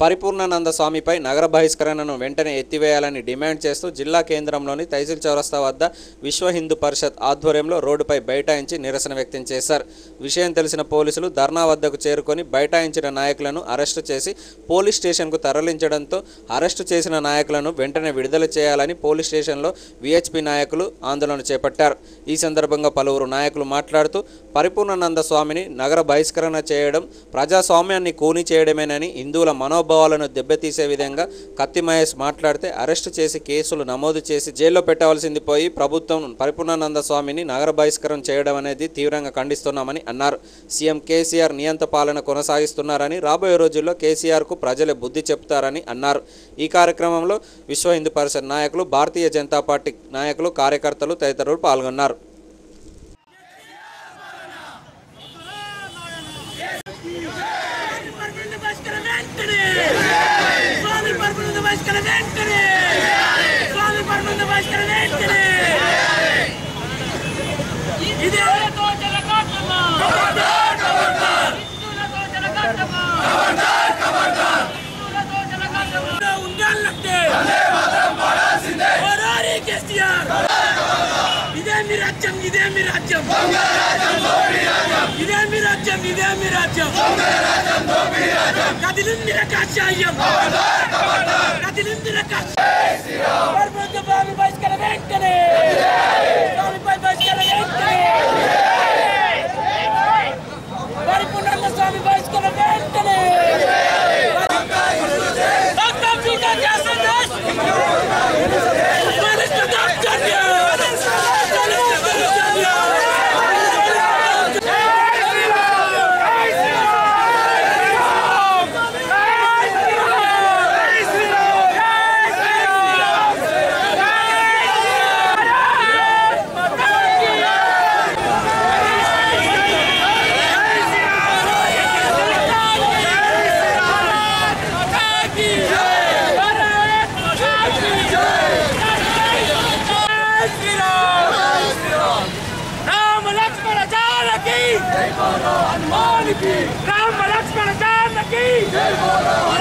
పరిపూర్ణానంద స్వామిపై నగర బహిష్కరణను వెంటనే ఎత్తివేయాలని డిమాండ్ చేస్తూ జిల్లా కేంద్రంలోని తైసిల్ చౌరస్తా వద్ద విశ్వ హిందూ పరిషత్ ఆధ్వర్యంలో రోడ్డుపై బైఠాయించి నిరసన వ్యక్తం చేశారు. విషయం తెలిసిన పోలీసులు ధర్నా వద్దకు చేరుకొని బైఠాయించిన నాయకులను అరెస్టు చేసి పోలీస్ స్టేషన్కు తరలించడంతో అరెస్టు చేసిన నాయకులను వెంటనే విడుదల చేయాలని పోలీస్ స్టేషన్లో విహెచ్పి నాయకులు ఆందోళన చేపట్టారు. ఈ సందర్భంగా పలువురు నాయకులు మాట్లాడుతూ పరిపూర్ణానంద స్వామిని నగర బహిష్కరణ చేయడం ప్రజాస్వామ్యాన్ని కూని చేయడమేనని హిందువుల మనో మనోభావాలను దెబ్బతీసే విధంగా కత్తి మహేష్ మాట్లాడితే అరెస్టు చేసి కేసులు నమోదు చేసి జైల్లో పెట్టవలసింది పోయి ప్రభుత్వం పరిపూర్ణానంద స్వామిని నగర బహిష్కరణ చేయడం అనేది తీవ్రంగా ఖండిస్తున్నామని అన్నారు. సీఎం కేసీఆర్ నియంత పాలన కొనసాగిస్తున్నారని రాబోయే రోజుల్లో కేసీఆర్కు ప్రజలే బుద్ధి చెప్తారని అన్నారు. ఈ కార్యక్రమంలో విశ్వ హిందూ పరిషత్ నాయకులు భారతీయ జనతా పార్టీ నాయకులు కార్యకర్తలు తదితరులు పాల్గొన్నారు. రాజ్యం కదిలింది కాషాయం కదిలింది కాషాయం పర్వత బావి బహిష్కర వెంటనే స్వామిపై బహిష్కర వెంటనే जय बोलो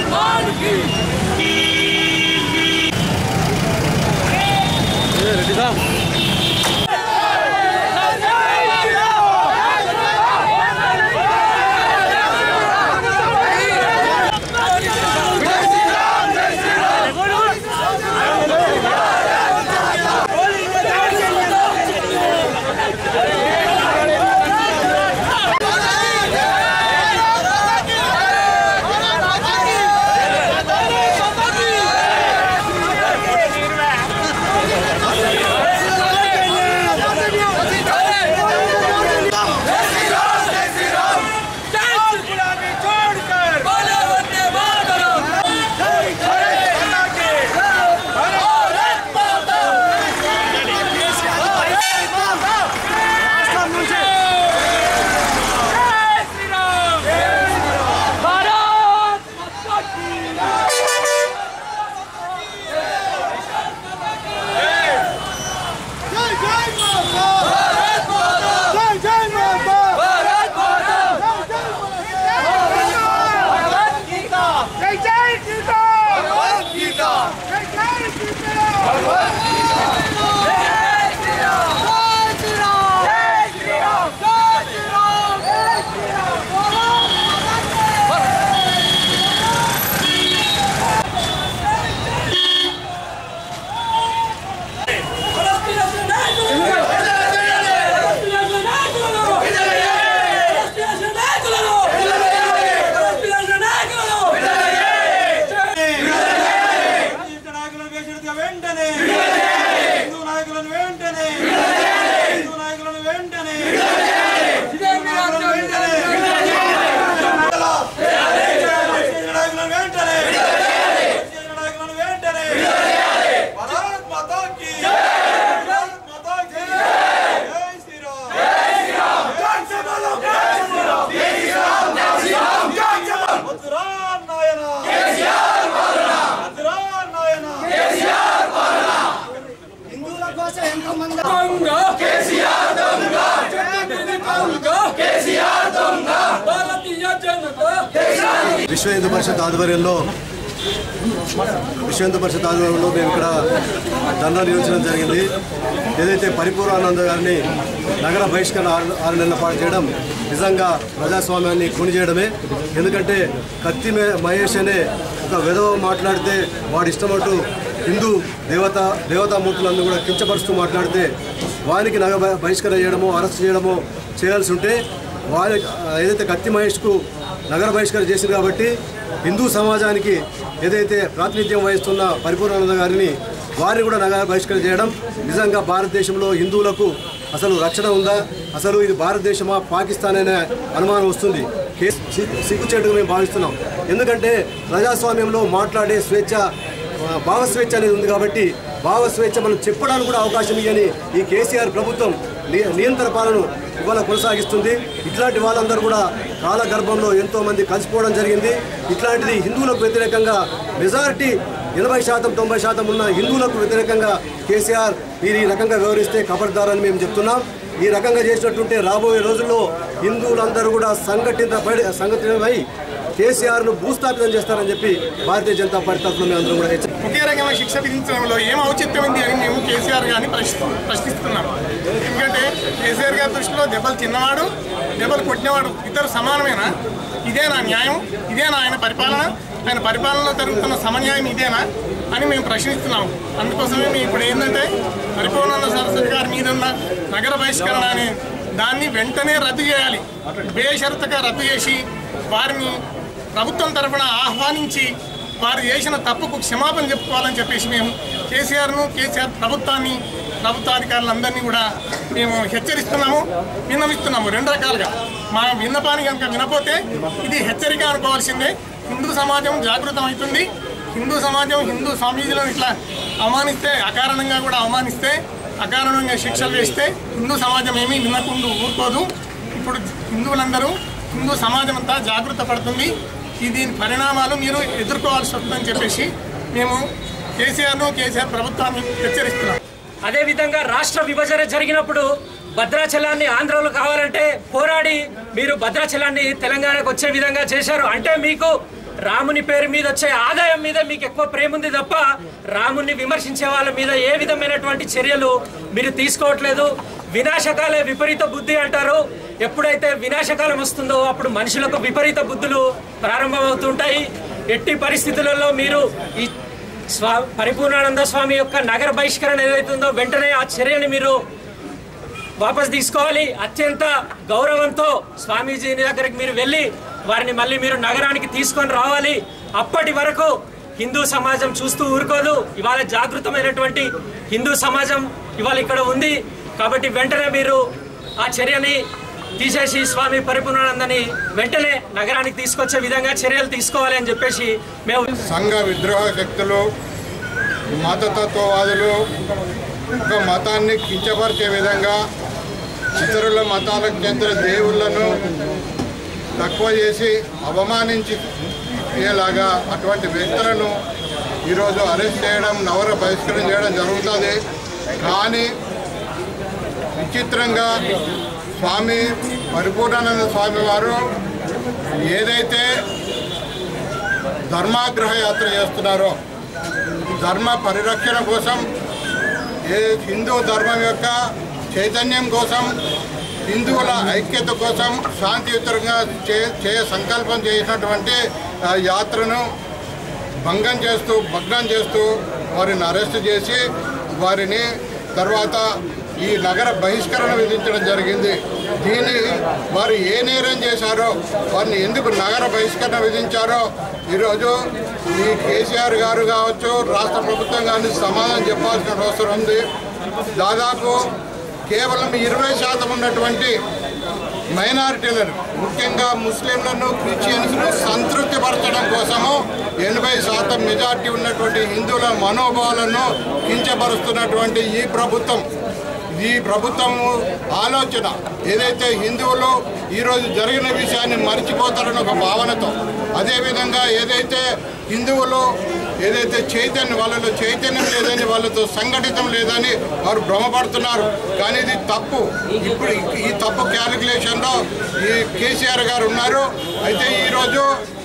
విశ్వ హిందూ పరిషత్ ఆధ్వర్యంలో విశ్వ హిందూ పరిషత్ ఆధ్వర్యంలో మేము ఇక్కడ ధర్నా నిర్వహించడం జరిగింది. ఏదైతే పరిపూర్ణానంద గారిని నగర బహిష్కరణ ఆరు నెలల పాటు చేయడం నిజంగా ప్రజాస్వామ్యాన్ని కొని చేయడమే. ఎందుకంటే కత్తి మహేష్ అనే ఒక విధవ మాట్లాడితే వాడి ఇష్టమంటూ హిందూ దేవత దేవతామూర్తులందరూ కూడా కించపరుస్తూ మాట్లాడితే వారికి నగర బహిష్కరణ చేయడమో అరెస్ట్ చేయడమో చేయాల్సి ఉంటే వారి ఏదైతే కత్తి మహేష్కు నగర బహిష్కరణ చేసింది కాబట్టి హిందూ సమాజానికి ఏదైతే ప్రాతినిధ్యం వహిస్తున్న పరిపూర్ణానంద గారిని వారిని కూడా నగర బహిష్కరణ చేయడం నిజంగా భారతదేశంలో హిందువులకు అసలు రక్షణ ఉందా? అసలు ఇది భారతదేశమా? పాకిస్తాన్ అనే అనుమానం వస్తుంది. సిగ్గు- సిగ్గుచేటుగా మేము భావిస్తున్నాం. ఎందుకంటే ప్రజాస్వామ్యంలో మాట్లాడే స్వేచ్ఛ భావస్వేచ్ఛ అనేది ఉంది కాబట్టి భావస్వేచ్ఛ మనం చెప్పడానికి కూడా అవకాశం ఇవ్వని ఈ కేసీఆర్ ప్రభుత్వం నియంత్రణ పాలన ఇవాళ కొనసాగిస్తుంది. ఇట్లాంటి వాళ్ళందరూ కూడా కాలగర్భంలో ఎంతోమంది కలిసిపోవడం జరిగింది. ఇట్లాంటిది హిందువులకు వ్యతిరేకంగా మెజారిటీ ఎనభై శాతం తొంభై శాతం ఉన్న హిందువులకు వ్యతిరేకంగా కేసీఆర్ మీరు ఈ రకంగా వివరిస్తే కబర్దారని మేము చెప్తున్నాం. ఈ రకంగా చేసినట్టుంటే రాబోయే రోజుల్లో హిందువులందరూ కూడా సంఘటిత సంఘటితమై కేసీఆర్ను భూస్థాపితం చేస్తారని చెప్పి భారతీయ జనతా పార్టీ తరఫున మేము అందరం కూడా హెచ్చరి ఒకే రకమైన శిక్ష విధించడంలో ఏం ఔచిత్యం ఉంది అని మేము కేసీఆర్ గారిని ప్రశ్న ప్రశ్నిస్తున్నాం. ఎందుకంటే కేసీఆర్ గారి దృష్టిలో దెబ్బలు తిన్నవాడు దెబ్బలు కొట్టినవాడు ఇద్దరు సమానమేనా? ఇదే నా న్యాయం ఇదే నా ఆయన పరిపాలన? ఆయన పరిపాలనలో జరుగుతున్న సమన్యాయం ఇదేనా అని మేము ప్రశ్నిస్తున్నాము. అందుకోసమే మేము ఇప్పుడు ఏంటంటే పరిపూర్ణానంద సరస్వతి గారి మీద ఉన్న నగర బహిష్కరణ అనే దాన్ని వెంటనే రద్దు చేయాలి. బేషరతగా రద్దు చేసి వారిని ప్రభుత్వం తరఫున ఆహ్వానించి వారు చేసిన తప్పుకు క్షమాపణ చెప్పుకోవాలని చెప్పేసి మేము కేసీఆర్ను కేసీఆర్ ప్రభుత్వాన్ని ప్రభుత్వాధికారులందరినీ కూడా మేము హెచ్చరిస్తున్నాము విన్నవిస్తున్నాము రెండు రకాలుగా. మా విన్నపాన్ని కనుక వినపోతే ఇది హెచ్చరిక అనుకోవాల్సిందే. హిందూ సమాజం జాగృతం అవుతుంది హిందూ సమాజం హిందూ స్వామీజీలను ఇట్లా అవమానిస్తే అకారణంగా కూడా అవమానిస్తే అకారణంగా శిక్షలు వేస్తే హిందూ సమాజం ఏమీ వినకుండా ఊరుకోదు. ఇప్పుడు హిందువులందరూ హిందూ సమాజం అంతా జాగ్రత్త పడుతుంది దీని పరిణామాలు మీరు ఎదుర్కోవాల్సి వస్తుందని చెప్పేసి మేము కేసీఆర్ను కేసీఆర్ ప్రభుత్వాన్ని హెచ్చరిస్తున్నాం. అదేవిధంగా రాష్ట్ర విభజన జరిగినప్పుడు భద్రాచలాన్ని ఆంధ్రలో కావాలంటే పోరాడి మీరు భద్రాచలాన్ని తెలంగాణకు వచ్చే విధంగా చేశారు. అంటే మీకు రాముని పేరు మీద వచ్చే ఆదాయం మీద మీకు ఎక్కువ ప్రేమ ఉంది తప్ప రాముని విమర్శించే వాళ్ళ మీద ఏ విధమైనటువంటి చర్యలు మీరు తీసుకోవట్లేదు. వినాశకాలే విపరీత బుద్ధి అంటారు. ఎప్పుడైతే వినాశకాలం వస్తుందో అప్పుడు మనుషులకు విపరీత బుద్ధులు ప్రారంభమవుతుంటాయి. ఎట్టి పరిస్థితులలో మీరు ఈ స్వా పరిపూర్ణానంద స్వామి యొక్క నగర బహిష్కరణ ఏదైతుందో వెంటనే ఆ చర్యని మీరు వాపస్ తీసుకోవాలి. అత్యంత గౌరవంతో స్వామీజీ దగ్గరికి మీరు వెళ్ళి వారిని మళ్ళీ మీరు నగరానికి తీసుకొని రావాలి. అప్పటి వరకు హిందూ సమాజం చూస్తూ ఊరుకోదు. ఇవాళ జాగృతమైనటువంటి హిందూ సమాజం ఇవాళ ఇక్కడ ఉంది. కాబట్టి వెంటనే మీరు ఆ చర్యని తీసేసి స్వామి పరిపూర్ణానందని వెంటనే నగరానికి తీసుకొచ్చే విధంగా చర్యలు తీసుకోవాలి అని చెప్పేసి మేము సంఘ విద్రోహ శక్తులు మతతత్వవాదులు ఒక మతాన్ని కించపరిచే విధంగా ఇతరుల మతాలకు చెందిన దేవుళ్ళను తక్కువ చేసి అవమానించి లాగా అటువంటి వ్యక్తులను ఈరోజు అరెస్ట్ చేయడం నవర బహిష్కరణ చేయడం జరుగుతుంది. కానీ విచిత్రంగా స్వామి పరిపూర్ణానంద స్వామి వారు ఏదైతే ధర్మాగ్రహ యాత్ర చేస్తున్నారో ధర్మ పరిరక్షణ కోసం ఏ హిందూ ధర్మం యొక్క చైతన్యం కోసం హిందువుల ఐక్యత కోసం శాంతియుతంగా చే చే సంకల్పం చేసినటువంటి ఆ యాత్రను భంగం చేస్తూ భగ్నం చేస్తూ వారిని అరెస్ట్ చేసి వారిని తర్వాత ఈ నగర బహిష్కరణ విధించడం జరిగింది. దీన్ని వారు ఏ నేరం చేశారో వారిని ఎందుకు నగర బహిష్కరణ విధించారో ఈరోజు ఈ కేసీఆర్ గారు కావచ్చు రాష్ట్ర ప్రభుత్వం కానీ సమాధానం చెప్పాల్సిన అవసరం ఉంది. దాదాపు కేవలం ఇరవై శాతం ఉన్నటువంటి మైనారిటీలను ముఖ్యంగా ముస్లింలను క్రిస్టియన్స్ను సంతృప్తిపరచడం కోసము ఎనభై శాతం మెజార్టీ ఉన్నటువంటి హిందువుల మనోభావాలను కించపరుస్తున్నటువంటి ఈ ప్రభుత్వం. ఈ ప్రభుత్వము ఆలోచన ఏదైతే హిందువులు ఈరోజు జరిగిన విషయాన్ని మర్చిపోతారని ఒక భావనతో అదేవిధంగా ఏదైతే హిందువులు ఏదైతే చైతన్యం వాళ్ళలో చైతన్యం లేదని వాళ్ళతో సంఘటితం లేదని వారు భ్రమపడుతున్నారు. కానీ ఇది తప్పు. ఇప్పుడు ఈ తప్పు క్యాలిక్యులేషన్లో ఈ కేసీఆర్ గారు ఉన్నారు. అయితే ఈరోజు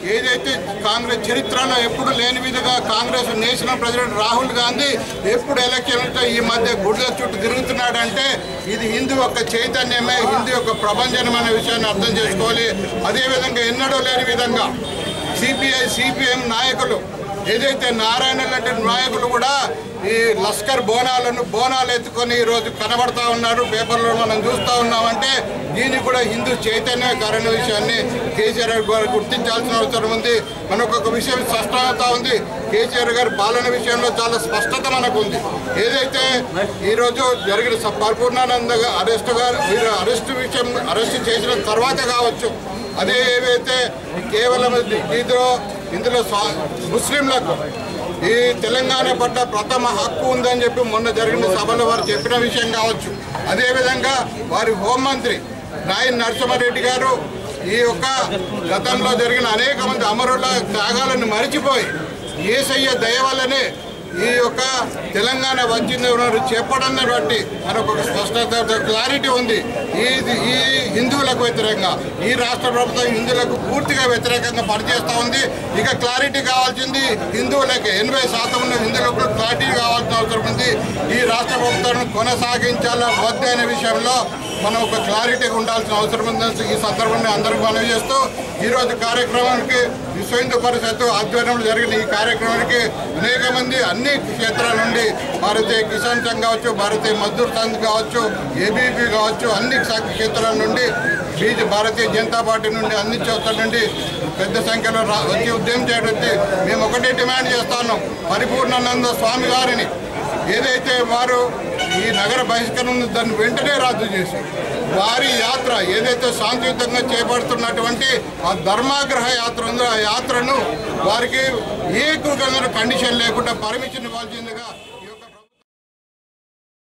ఏదైతే కాంగ్రెస్ చరిత్రలో ఎప్పుడు లేని విధంగా Congress national president Rahul Gandhi ఎప్పుడు ఎలక్షన్లతో ఈ మధ్య గుడ్ల చుట్టూ తిరుగుతున్నాడంటే ఇది హిందూ యొక్క చైతన్యమే హిందూ యొక్క ప్రపంచం అనే విషయాన్ని అర్థం చేసుకోవాలి. అదేవిధంగా ఎన్నడూ లేని విధంగా సిపిఐ సిపిఎం నాయకులు ఏదైతే నారాయణ లాంటి నాయకులు కూడా ఈ లష్కర్ బోనాలను బోనాలు ఎత్తుకొని ఈరోజు కనబడతా ఉన్నారు. పేపర్లో మనం చూస్తూ ఉన్నామంటే దీనికి కూడా హిందూ చైతన్య కారణ విషయాన్ని కేసీఆర్ గారు గుర్తించాల్సిన అవసరం ఉంది. మనకు ఒక విషయం స్పష్టమవుతా ఉంది. కేసీఆర్ గారి పాలన విషయంలో చాలా స్పష్టత మనకు ఉంది ఏదైతే ఈరోజు జరిగిన పరిపూర్ణానంద అరెస్ట్ గారు వీరు అరెస్ట్ విషయం అరెస్ట్ చేసిన తర్వాత కావచ్చు అదే ఏవైతే కేవలం ఇందులో ఇందులో ముస్లింలకు ఈ తెలంగాణ పట్ల ప్రథమ హక్కు ఉందని చెప్పి మొన్న జరిగిన సభలో వారు చెప్పిన విషయం కావచ్చు. అదేవిధంగా వారి హోంమంత్రి నాయన్ నరసింహారెడ్డి గారు ఈ యొక్క గతంలో జరిగిన అనేక మంది అమరుల త్యాగాలను మరిచిపోయి ఏసయ్య దయ వల్లనే ఈ యొక్క తెలంగాణ వచ్చింది చెప్పడం బట్టి మనకు ఒక స్పష్టత క్లారిటీ ఉంది. ఈ ఈ హిందువులకు వ్యతిరేకంగా ఈ రాష్ట్ర ప్రభుత్వం హిందువులకు పూర్తిగా వ్యతిరేకంగా పనిచేస్తూ ఉంది. ఇక క్లారిటీ కావాల్సింది హిందువులకి. ఎనభై శాతం ఉన్న హిందువులకు క్లారిటీ కావాల్సిన అవసరం ఉంది. ఈ రాష్ట్ర ప్రభుత్వాన్ని కొనసాగించాలా వద్దనే విషయంలో మనం ఒక క్లారిటీగా ఉండాల్సిన అవసరం ఉందని ఈ సందర్భంగా అందరికీ మనవి చేస్తూ ఈరోజు కార్యక్రమానికి విశ్వ హిందూ పరిషత్తు ఆధ్వర్యంలో జరిగిన ఈ కార్యక్రమానికి అనేక మంది అన్ని క్షేత్రాల నుండి భారతీయ కిసాన్ సంఘ్ కావచ్చు భారతీయ మజ్దూర్ సంఘ్ కావచ్చు ఏబీపీ కావచ్చు అన్ని క్షేత్రాల నుండి బీజ భారతీయ జనతా పార్టీ నుండి అన్ని చోట్ల నుండి పెద్ద సంఖ్యలో రా వచ్చి ఉద్యమం చేయడం వచ్చి మేము ఒకటే డిమాండ్ చేస్తాను పరిపూర్ణానంద స్వామి గారిని ఏదైతే వారు ఈ నగర బహిష్కరణ దాన్ని వెంటనే రద్దు చేసి వారి యాత్ర ఏదైతే శాంతియుతంగా చేపడుతున్నటువంటి ఆ ధర్మాగ్రహ యాత్ర ఉందో ఆ యాత్రను వారికి ఏ కండిషన్ లేకుండా పర్మిషన్ ఇవ్వాల్సిందిగా